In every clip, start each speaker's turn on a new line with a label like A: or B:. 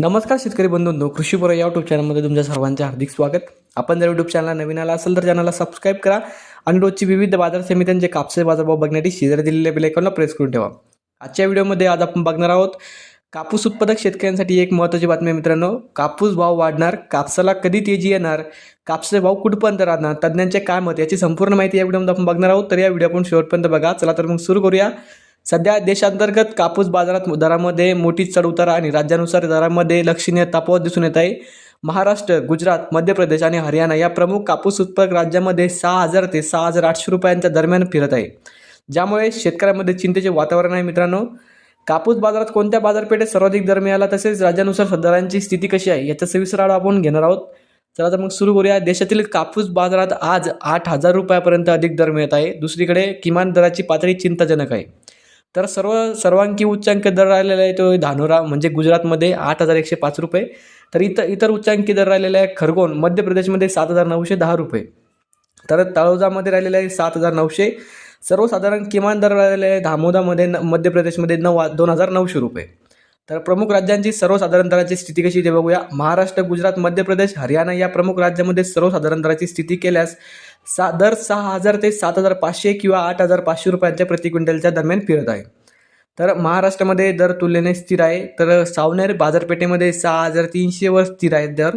A: नमस्कार शेतकरी बंधूंनो कृषी बरो या यूट्यूब चॅनलमध्ये तुमच्या सर्वांचे हार्दिक स्वागत. आपण जर यूट्यूब चॅनलला नवीन आला असेल तर चॅनलला सबस्क्राईब करा आणि रोजची विविध बाजार समित्यांचे कापसे बाजारभाव बघण्यासाठी शेजारी दिलेल्या बेलायकॉनला प्रेस करून ठेवा. आजच्या व्हिडिओमध्ये आज आपण बघणार आहोत कापूस उत्पादक शेतकऱ्यांसाठी एक महत्त्वाची बातमी मित्रांनो. कापूस भाव वाढणार कापसाला कधी तेजी येणार कापसाचे भाव कुठपर्यंत राहणार तज्ज्ञांचे काय मत याची संपूर्ण माहिती या व्हिडिओमध्ये आपण बघणार आहोत. तर या व्हिडिओ आपण शेवटपर्यंत बघा. चला तर मग सुरू करूया. सध्या देशांतर्गत कापूस बाजारात दरामध्ये मोठी चढउतार आणि राज्यानुसार दरामध्ये लक्षणीय तफावत दिसून येत आहे. महाराष्ट्र गुजरात मध्य प्रदेश आणि हरियाणा या प्रमुख कापूस उत्पादक राज्यामध्ये सहा हजार ते सहा हजार आठशे रुपयांच्या दरम्यान फिरत आहे. ज्यामुळे शेतकऱ्यांमध्ये चिंतेचे वातावरण आहे मित्रांनो. कापूस बाजारात कोणत्या बाजारपेठेत सर्वाधिक दर मिळाला तसेच राज्यानुसार दरांची स्थिती कशी आहे याचा सविस्तर आढावा आपण घेणार आहोत. चला तर मग सुरू करूया. देशातील कापूस बाजारात आज आठ हजार रुपयापर्यंत अधिक दर मिळत आहे. दुसरीकडे किमान दराची पातळी चिंताजनक आहे. तर सर्व सर्वांकी उच्चांकी दर राहिलेला आहे तो धानोरा म्हणजे गुजरातमध्ये आठ हजार एकशे पाच रुपये. तर इतर इतर उच्चांकी दर राहिलेला आहे खरगोन मध्य प्रदेशमध्ये सात हजार नऊशे दहा रुपये. तर तळोजामध्ये राहिलेले आहे सात हजार नऊशे. सर्वसाधारण किमान दर राहिलेले आहे धामोदामध्ये न मध्य प्रदेशमध्ये नऊ दोन हजार नऊशे रुपये. तर प्रमुख राज्यांची सर्वसाधारण दराची स्थिती कशी ते बघूया. महाराष्ट्र गुजरात मध्य प्रदेश हरियाणा या प्रमुख राज्यामध्ये सर्वसाधारण दराची स्थिती केल्यास सा दर सहा हजार ते सात हजार पाचशे किंवा आठ हजार पाचशे रुपयांच्या प्रति क्विंटलच्या दरम्यान फिरत आहे. तर महाराष्ट्रामध्ये दर तुलनेने स्थिर आहे. तर सावनेर बाजारपेठेमध्ये सहा हजार तीनशेवर स्थिर आहे दर.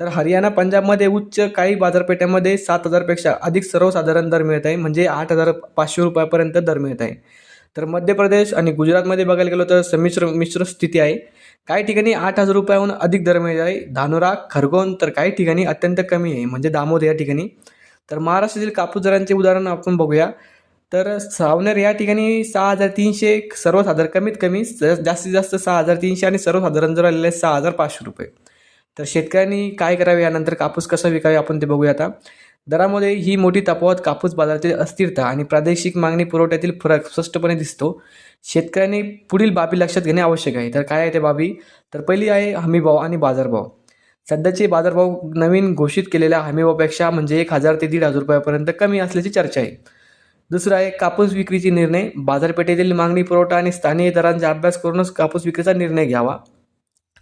A: तर हरियाणा पंजाबमध्ये उच्च काही बाजारपेठेमध्ये सात हजारपेक्षा अधिक सर्वसाधारण दर मिळत आहे. म्हणजे आठ हजार पाचशे रुपयापर्यंत दर मिळत आहे. तर मध्य प्रदेश आणि गुजरातमध्ये बघायला गेलो तर संमिश्र मिश्र स्थिती आहे. काही ठिकाणी आठ हजार रुपयाहून अधिक दर मिळत आहे. धानोरा खरगोन तर काही ठिकाणी अत्यंत कमी आहे. म्हणजे दामोद या ठिकाणी. तर महाराष्ट्रातील कापूसदरांचे उदाहरण आपण बघूया. तर सावनेर या ठिकाणी सहा हजार तीनशे सर्वसाधारण कमीत कमी जास्तीत जास्त सहा हजार तीनशे आणि सर्वसाधारण जर आलेले सहा हजार पाचशे रुपये. तर शेतकऱ्यांनी काय करावे? यानंतर कापूस कसा विकावे? आपण ते बघूया आता. दरामध्ये ही मोठी तफावत कापूस बाजारातील अस्थिरता आणि प्रादेशिक मागणी पुरवठ्यातील फरक स्पष्टपणे दिसतो. शेतकऱ्यांनी पुढील बाबी लक्षात घेणे आवश्यक आहे. तर काय आहे ते बाबी? तर पहिली आहे हमीभाव आणि बाजारभाव. सध्याचे बाजारभाव नवीन घोषित केलेल्या हमीभावापेक्षा म्हणजे एक हजार ते दीड हजार रुपयापर्यंत कमी असल्याची चर्चा आहे. दुसरं आहे कापूस विक्रीचे निर्णय. बाजारपेठेतील मागणी पुरवठा आणि स्थानिक दरांचा अभ्यास करूनच कापूस विक्रीचा निर्णय घ्यावा.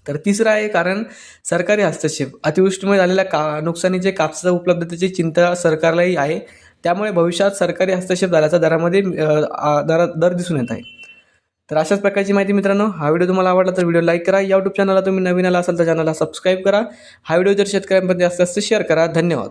A: तर तिसरं आहे कारण सरकारी हस्तक्षेप. अतिवृष्टीमुळे झालेल्या का नुकसानीचे कापसाच्या उपलब्धतेची चिंता सरकारलाही आहे त्यामुळे भविष्यात सरकारी हस्तक्षेप झाल्याचा दरामध्ये दरा दर दिसून येत आहे. तर अशाच प्रकारची माहिती मित्रांनो हा व्हिडिओ तुम्हाला आवडला तर व्हिडिओ लाईक करा. यूट्यूब चॅनलला तुम्ही नवीन आला असाल तर चॅनलला सबस्क्राईब करा. हा व्हिडिओ जर शेतकऱ्यांपर्यंत जास्त जास्त शेअर करा. धन्यवाद.